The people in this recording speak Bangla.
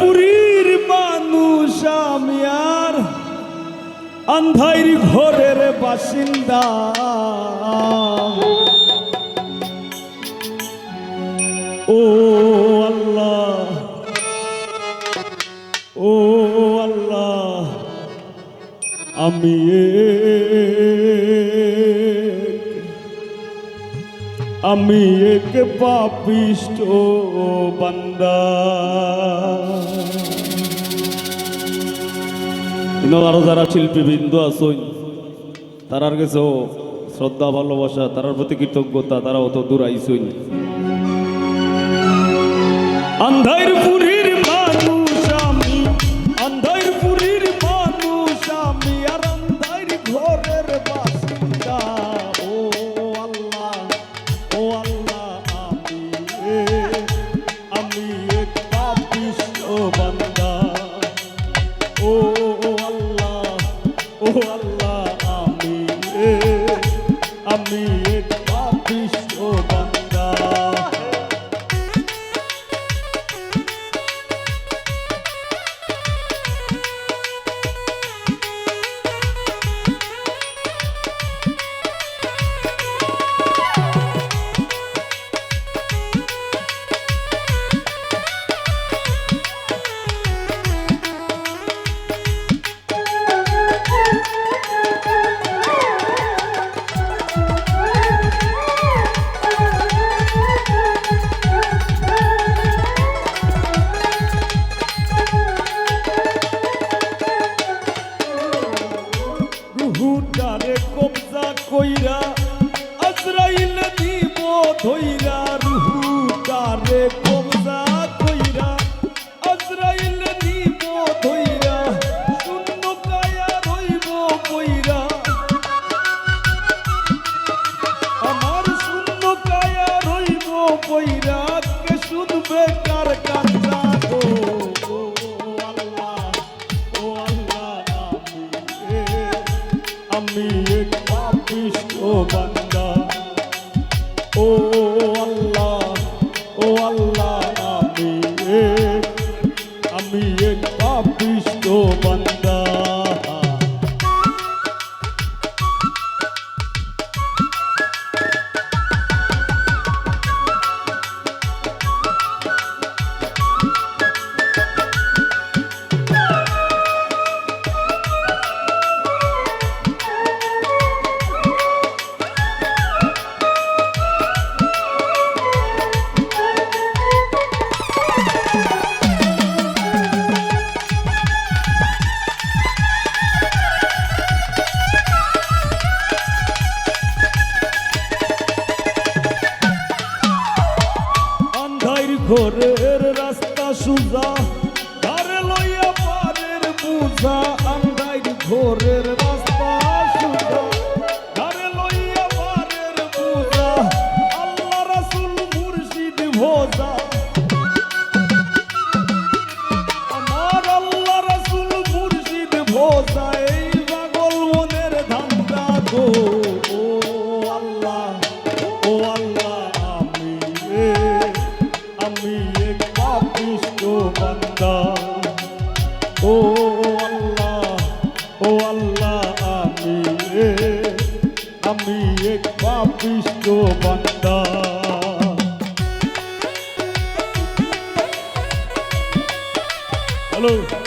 পুরীর মানুষ আমি আর আন্ধার ঘরের বাসিন্দা। ও আল্লাহ ও আল্লাহ, আমি আমি এক পাপিষ্ট বান্দা। আরও যারা শিল্পীবৃন্দ আছেন, তারার কাছে শ্রদ্ধা, ভালোবাসা, তারার প্রতি কৃতজ্ঞতা তারা অত দূর আইসইন আন্ধার মানুষ আমি আন্ধার মানুষ আমি, আর আন্ধার ঘরের বাসিন্দা। ও আল্লাহ ও আল্লাহ, আমি আমি এক পাপিষ্ট বান্দা। ও আল্লাহ ও আল্লাহ, আমি আমি এক ধইরা ও আল্লাহ ও আল্লাহ ঘরের রাস্তা সুজা আর লইয়া পারের বুঝা আন্ধার ঘরের আমি এক পাপিষ্ট বান্দা। হ্যালো।